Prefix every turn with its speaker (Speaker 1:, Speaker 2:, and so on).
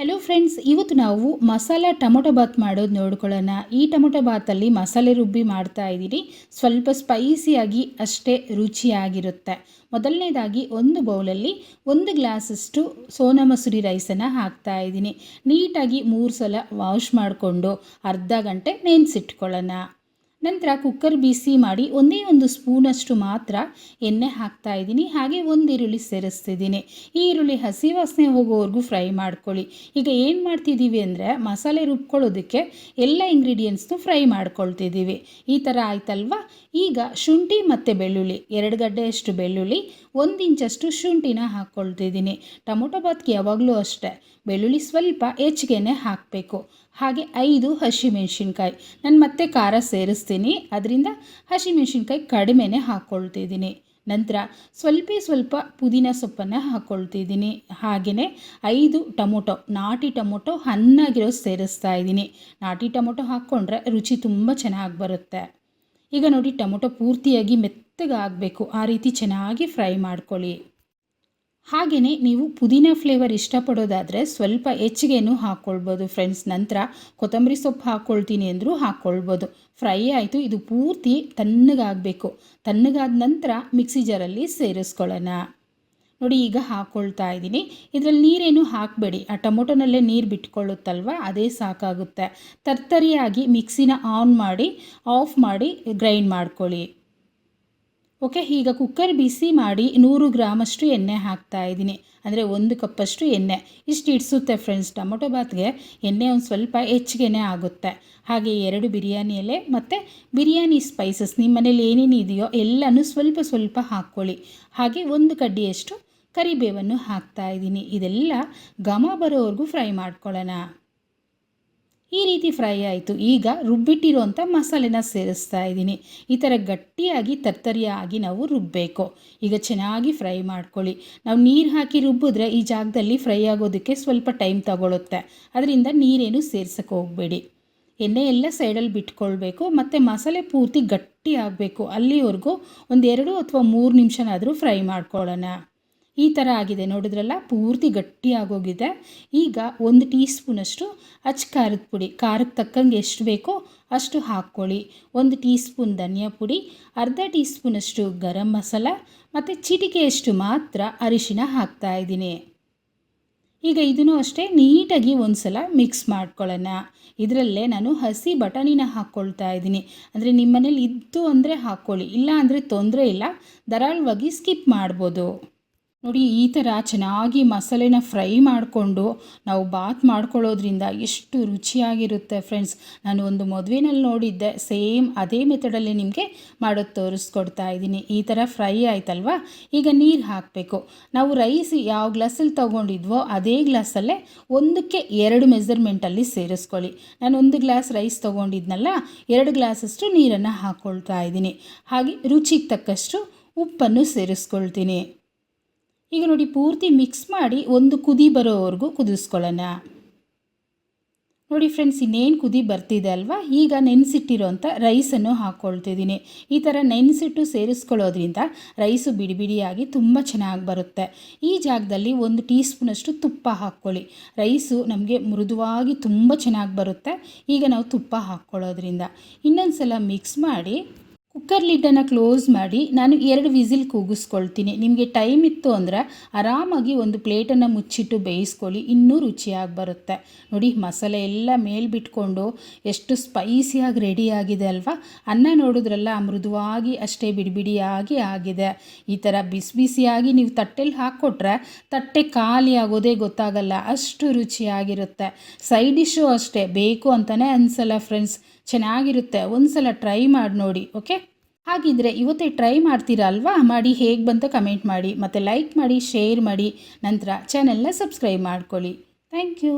Speaker 1: Hello friends ಇವತ್ತು ನಾವು masala tomato Baat ಮಾಡೋದು ನೋಡ್ಕೊಳ್ಳೋಣ. ಈ ಟೊಮೊಟೊ ಬಾತಲ್ಲಿ ಮಸಾಲೆ ರುಬ್ಬಿ ಮಾಡ್ತಾ ಇದ್ದೀರಿ. ಸ್ವಲ್ಪ ಸ್ಪೈಸಿಯಾಗಿ ಅಷ್ಟೇ ರುಚಿಯಾಗಿರುತ್ತೆ. ಮೊದಲನೇದಾಗಿ ಒಂದು ಬೌಲಲ್ಲಿ ಒಂದು ಗ್ಲಾಸಷ್ಟು ಸೋನಾ ಮಸೂರಿ ರೈಸನ್ನು ಹಾಕ್ತಾ ಇದ್ದೀನಿ. ನೀಟಾಗಿ ಮೂರು ಸಲ ವಾಶ್ ಮಾಡಿಕೊಂಡು ಅರ್ಧ ಗಂಟೆ ನೆನೆಸಿಟ್ಕೊಳ್ಳೋಣ. ನಂತರ ಕುಕ್ಕರ್ ಬಿಸಿ ಮಾಡಿ ಒಂದೇ ಒಂದು ಸ್ಪೂನಷ್ಟು ಮಾತ್ರ ಎಣ್ಣೆ ಹಾಕ್ತಾ ಇದ್ದೀನಿ. ಹಾಗೆ ಒಂದು ಈರುಳ್ಳಿ ಸೇರಿಸ್ತಿದ್ದೀನಿ. ಈ ಈರುಳ್ಳಿ ಹಸಿ ವಾಸನೆ ಹೋಗೋವರೆಗೂ ಫ್ರೈ ಮಾಡ್ಕೊಳ್ಳಿ. ಈಗ ಏನು ಮಾಡ್ತಿದ್ದೀವಿ ಅಂದರೆ ಮಸಾಲೆ ರುಬ್ಕೊಳ್ಳೋದಕ್ಕೆ ಎಲ್ಲ ಇಂಗ್ರೀಡಿಯೆಂಟ್ಸ್ನು ಫ್ರೈ ಮಾಡ್ಕೊಳ್ತಿದ್ದೀವಿ. ಈ ಥರ ಆಯ್ತಲ್ವಾ? ಈಗ ಶುಂಠಿ ಮತ್ತು ಬೆಳ್ಳುಳ್ಳಿ, ಎರಡು ಗಡ್ಡೆಯಷ್ಟು ಬೆಳ್ಳುಳ್ಳಿ, ಒಂದು ಇಂಚಷ್ಟು ಶುಂಠಿನ ಹಾಕ್ಕೊಳ್ತಿದ್ದೀನಿ. ಟೊಮೊಟೊ ಬಾತ್ಗೆ ಯಾವಾಗಲೂ ಅಷ್ಟೇ. ಬೆಳ್ಳುಳ್ಳಿ ಸ್ವಲ್ಪ ಹೆಚ್ಚಿಗೆನೆ ಹಾಕಬೇಕು. ಹಾಗೆ ಐದು ಹಸಿಮೆಣಸಿನ್ಕಾಯಿ. ನಾನು ಮತ್ತೆ ಖಾರ ಸೇರಿಸ್ತೀನಿ. ಅದರಿಂದ ಹಸಿಮೆಣ್ಸಿನ್ಕಾಯಿ ಕಡಿಮೆನೆ ಹಾಕ್ಕೊಳ್ತಿದ್ದೀನಿ ನಂತರ ಸ್ವಲ್ಪ ಸ್ವಲ್ಪ ಪುದೀನ ಸೊಪ್ಪನ್ನು ಹಾಕ್ಕೊಳ್ತಿದ್ದೀನಿ ಹಾಗೆಯೇ ಐದು ಟೊಮೊಟೊ, ನಾಟಿ ಟೊಮೊಟೊ ಹಣ್ಣಾಗಿರೋ ಸೇರಿಸ್ತಾ ಇದ್ದೀನಿ. ನಾಟಿ ಟೊಮೊಟೊ ಹಾಕ್ಕೊಂಡ್ರೆ ರುಚಿ ತುಂಬ ಚೆನ್ನಾಗಿ ಬರುತ್ತೆ. ಈಗ ನೋಡಿ ಟೊಮೊಟೊ ಪೂರ್ತಿಯಾಗಿ ಮೆತ್ತಗಾಗಬೇಕು. ಆ ರೀತಿ ಚೆನ್ನಾಗಿ ಫ್ರೈ ಮಾಡ್ಕೊಳ್ಳಿ. ಹಾಗೆಯೇ ನೀವು ಪುದೀನ ಫ್ಲೇವರ್ ಇಷ್ಟಪಡೋದಾದರೆ ಸ್ವಲ್ಪ ಹೆಚ್ಚಿಗೆನೂ ಹಾಕ್ಕೊಳ್ಬೋದು ಫ್ರೆಂಡ್ಸ್ ನಂತರ ಕೊತ್ತಂಬರಿ ಸೊಪ್ಪು ಹಾಕ್ಕೊಳ್ತೀನಿ ಅಂದರೂ ಹಾಕ್ಕೊಳ್ಬೋದು ಫ್ರೈ ಆಯಿತು, ಇದು ಪೂರ್ತಿ ತಣ್ಣಗಾಗಬೇಕು. ತಣ್ಣಗಾದ ನಂತರ ಮಿಕ್ಸಿ ಜಾರಲ್ಲಿ ಸೇರಿಸ್ಕೊಳ್ಳೋಣ. ನೋಡಿ, ಈಗ ಹಾಕ್ಕೊಳ್ತಾ ಇದ್ದೀನಿ. ಇದರಲ್ಲಿ ನೀರೇನು ಹಾಕಬೇಡಿ. ಆ ಟೊಮೊಟೊನಲ್ಲೇ ನೀರು ಬಿಟ್ಕೊಳ್ಳುತ್ತಲ್ವ? ಅದೇ ಸಾಕಾಗುತ್ತೆ. ತರ್ತರಿಯಾಗಿ ಮಿಕ್ಸಿನ ಆನ್ ಮಾಡಿ ಆಫ್ ಮಾಡಿ ಗ್ರೈಂಡ್ ಮಾಡ್ಕೊಳ್ಳಿ. ಓಕೆ, ಈಗ ಕುಕ್ಕರ್ ಬಿಸಿ ಮಾಡಿ ನೂರು ಗ್ರಾಮಷ್ಟು ಎಣ್ಣೆ ಹಾಕ್ತಾ ಇದ್ದೀನಿ. ಅಂದರೆ ಒಂದು ಕಪ್ಪಷ್ಟು ಎಣ್ಣೆ. ಇಷ್ಟು ಇಡಿಸುತ್ತೆ ಫ್ರೆಂಡ್ಸ್ ಟೊಮೊಟೊ ಬಾತ್ಗೆ ಎಣ್ಣೆ ಒಂದು ಸ್ವಲ್ಪ ಹೆಚ್ಚಿಗೆನೇ ಆಗುತ್ತೆ. ಹಾಗೆ ಎರಡು ಬಿರಿಯಾನಿ ಎಲೆ ಮತ್ತು ಬಿರಿಯಾನಿ ಸ್ಪೈಸಸ್ ನಿಮ್ಮ ಮನೇಲಿ ಏನೇನು ಇದೆಯೋ ಎಲ್ಲನೂ ಸ್ವಲ್ಪ ಸ್ವಲ್ಪ ಹಾಕ್ಕೊಳ್ಳಿ. ಹಾಗೆ ಒಂದು ಕಡ್ಡಿಯಷ್ಟು ಕರಿಬೇವನ್ನು ಹಾಕ್ತಾ ಇದ್ದೀನಿ. ಇದೆಲ್ಲ ಘಮ ಬರೋವರೆಗೂ ಫ್ರೈ ಮಾಡ್ಕೊಳ್ಳೋಣ. ಈ ರೀತಿ ಫ್ರೈ ಆಯಿತು. ಈಗ ರುಬ್ಬಿಟ್ಟಿರುವಂಥ ಮಸಾಲೆನ ಸೇರಿಸ್ತಾ ಇದ್ದೀನಿ. ಈ ಥರ ಗಟ್ಟಿಯಾಗಿ, ತರ್ತರಿಯಾಗಿ ನಾವು ರುಬ್ಬಬೇಕು ಈಗ ಚೆನ್ನಾಗಿ ಫ್ರೈ ಮಾಡ್ಕೊಳ್ಳಿ. ನಾವು ನೀರು ಹಾಕಿ ರುಬ್ಬಿದ್ರೆ ಈ ಜಾಗದಲ್ಲಿ ಫ್ರೈ ಆಗೋದಕ್ಕೆ ಸ್ವಲ್ಪ ಟೈಮ್ ತಗೊಳುತ್ತೆ. ಅದರಿಂದ ನೀರೇನು ಸೇರ್ಸೋಕ್ಕೆ ಹೋಗಬೇಡಿ. ಎಣ್ಣೆ ಎಲ್ಲ ಸೈಡಲ್ಲಿ ಬಿಟ್ಕೊಳ್ಬೇಕು. ಮತ್ತು ಮಸಾಲೆ ಪೂರ್ತಿ ಗಟ್ಟಿ ಆಗಬೇಕು. ಅಲ್ಲಿವರೆಗೂ ಒಂದೆರಡು ಅಥವಾ ಮೂರು ನಿಮಿಷನಾದರೂ ಫ್ರೈ ಮಾಡ್ಕೊಳ್ಳೋಣ. ಈ ಥರ ಆಗಿದೆ. ನೋಡಿದ್ರಲ್ಲ? ಪೂರ್ತಿ ಗಟ್ಟಿ ಆಗೋಗಿದೆ ಈಗ ಒಂದು ಟೀ ಸ್ಪೂನಷ್ಟು ಅಚ್ಚ ಖಾರದ ಪುಡಿ, ಖಾರಕ್ಕೆ ತಕ್ಕಂಗೆ ಎಷ್ಟು ಬೇಕೋ ಅಷ್ಟು ಹಾಕ್ಕೊಳ್ಳಿ. ಒಂದು ಟೀ ಸ್ಪೂನ್ ಧನಿಯಾ ಪುಡಿ, ಅರ್ಧ ಟೀ ಸ್ಪೂನಷ್ಟು ಗರಂ ಮಸಾಲ ಮತ್ತು ಚಿಟಿಕೆಯಷ್ಟು ಮಾತ್ರ ಅರಿಶಿನ ಹಾಕ್ತಾ ಇದ್ದೀನಿ. ಈಗ ಇದನ್ನು ಅಷ್ಟೇ ನೀಟಾಗಿ ಒಂದು ಸಲ ಮಿಕ್ಸ್ ಮಾಡ್ಕೊಳ್ಳೋಣ. ಇದರಲ್ಲೇ ನಾನು ಹಸಿ ಬಟಾಣಿನ ಹಾಕ್ಕೊಳ್ತಾ ಇದ್ದೀನಿ. ಅಂದರೆ ನಿಮ್ಮ ಮನೇಲಿ ಇದ್ದು ಅಂದರೆ ಹಾಕ್ಕೊಳ್ಳಿ. ಇಲ್ಲ ಅಂದರೆ ತೊಂದರೆ ಇಲ್ಲ. ಧಾರಾಳವಾಗಿ ಸ್ಕಿಪ್ ಮಾಡ್ಬೋದು. ನೋಡಿ, ಈ ಥರ ಚೆನ್ನಾಗಿ ಮಸಾಲೆನ ಫ್ರೈ ಮಾಡಿಕೊಂಡು ನಾವು ಬಾತ್ ಮಾಡ್ಕೊಳ್ಳೋದ್ರಿಂದ ಎಷ್ಟು ರುಚಿಯಾಗಿರುತ್ತೆ ಫ್ರೆಂಡ್ಸ್. ನಾನು ಒಂದು ಮದುವೆನಲ್ಲಿ ನೋಡಿದ್ದೆ, ಸೇಮ್ ಅದೇ ಮೆಥಡಲ್ಲಿ ನಿಮಗೆ ಮಾಡೋದು ತೋರಿಸ್ಕೊಡ್ತಾ ಇದ್ದೀನಿ. ಈ ಥರ ಫ್ರೈ ಆಯ್ತಲ್ವಾ? ಈಗ ನೀರು ಹಾಕಬೇಕು. ನಾವು ರೈಸ್ ಯಾವ ಗ್ಲಾಸಲ್ಲಿ ತೊಗೊಂಡಿದ್ವೋ ಅದೇ ಗ್ಲಾಸಲ್ಲೇ ಒಂದಕ್ಕೆ ಎರಡು ಮೆಸರ್ಮೆಂಟಲ್ಲಿ ಸೇರಿಸ್ಕೊಳ್ಳಿ. ನಾನು ಒಂದು ಗ್ಲಾಸ್ ರೈಸ್ ತೊಗೊಂಡಿದ್ನಲ್ಲ, ಎರಡು ಗ್ಲಾಸಷ್ಟು ನೀರನ್ನು ಹಾಕ್ಕೊಳ್ತಾ ಇದ್ದೀನಿ. ಹಾಗೆ ರುಚಿಗೆ ತಕ್ಕಷ್ಟು ಉಪ್ಪನ್ನು ಸೇರಿಸ್ಕೊಳ್ತೀನಿ. ಈಗ ನೋಡಿ ಪೂರ್ತಿ ಮಿಕ್ಸ್ ಮಾಡಿ ಒಂದು ಕುದಿ ಬರೋವರೆಗೂ ಕುದಿಸ್ಕೊಳ್ಳೋಣ. ನೋಡಿ ಫ್ರೆಂಡ್ಸ್ ಇನ್ನೇನು ಕುದಿ ಬರ್ತಿದೆ ಅಲ್ವಾ? ಈಗ ನೆನೆಸಿಟ್ಟಿರೋಂಥ ರೈಸನ್ನು ಹಾಕ್ಕೊಳ್ತಿದ್ದೀನಿ ಈ ಥರ ನೆನೆಸಿಟ್ಟು ಸೇರಿಸ್ಕೊಳ್ಳೋದ್ರಿಂದ ರೈಸು ಬಿಡಿ ಬಿಡಿಯಾಗಿ ತುಂಬ ಚೆನ್ನಾಗಿ ಬರುತ್ತೆ. ಈ ಜಾಗದಲ್ಲಿ ಒಂದು ಟೀ ಸ್ಪೂನಷ್ಟು ತುಪ್ಪ ಹಾಕ್ಕೊಳ್ಳಿ. ರೈಸು ನಮಗೆ ಮೃದುವಾಗಿ ತುಂಬ ಚೆನ್ನಾಗಿ ಬರುತ್ತೆ. ಈಗ ನಾವು ತುಪ್ಪ ಹಾಕ್ಕೊಳ್ಳೋದ್ರಿಂದ. ಇನ್ನೊಂದು ಸಲ ಮಿಕ್ಸ್ ಮಾಡಿ ಕುಕ್ಕರ್ ಲಿಡ್ಡನ್ನು ಕ್ಲೋಸ್ ಮಾಡಿ ನಾನು ಎರಡು ವಿಸಿಲ್ ಕೂಗಿಸ್ಕೊಳ್ತೀನಿ. ನಿಮಗೆ ಟೈಮ್ ಇತ್ತು ಅಂದರೆ ಆರಾಮಾಗಿ ಒಂದು ಪ್ಲೇಟನ್ನು ಮುಚ್ಚಿಟ್ಟು ಬೇಯಿಸ್ಕೊಳ್ಳಿ. ಇನ್ನೂ ರುಚಿಯಾಗಿ ಬರುತ್ತೆ. ನೋಡಿ, ಮಸಾಲೆ ಎಲ್ಲ ಮೇಲ್ಬಿಟ್ಕೊಂಡು ಎಷ್ಟು ಸ್ಪೈಸಿಯಾಗಿ ರೆಡಿ ಆಗಿದೆ ಅಲ್ವಾ? ಅನ್ನ ನೋಡಿದ್ರಲ್ಲ ಮೃದುವಾಗಿ ಅಷ್ಟೇ ಬಿಡಿಬಿಡಿಯಾಗಿ ಆಗಿದೆ. ಈ ಥರ ಬಿಸಿ ಬಿಸಿಯಾಗಿ ನೀವು ತಟ್ಟೆಲಿ ಹಾಕ್ಕೊಟ್ರೆ ತಟ್ಟೆ ಖಾಲಿ ಆಗೋದೇ ಗೊತ್ತಾಗಲ್ಲ. ಅಷ್ಟು ರುಚಿಯಾಗಿರುತ್ತೆ. ಸೈಡ್ ಡಿಶ್ಶು ಅಷ್ಟೇ. ಬೇಕು ಅಂತಲೇ ಅನ್ಸಲ್ಲ ಫ್ರೆಂಡ್ಸ್. ಚೆನ್ನಾಗಿರುತ್ತೆ. ಒಂದು ಸಲ ಟ್ರೈ ಮಾಡಿ ನೋಡಿ, ಓಕೆ? ಹಾಗಿದ್ರೆ ಇವತ್ತೇ ಟ್ರೈ ಮಾಡ್ತೀರಾ ಅಲ್ವಾ? ಮಾಡಿ ಹೇಗೆ ಬಂತ ಕಮೆಂಟ್ ಮಾಡಿ, ಮತ್ತು ಲೈಕ್ ಮಾಡಿ ಶೇರ್ ಮಾಡಿ, ನಂತರ ಚಾನೆಲ್ನ ಸಬ್ಸ್ಕ್ರೈಬ್ ಮಾಡ್ಕೊಳ್ಳಿ. Thank you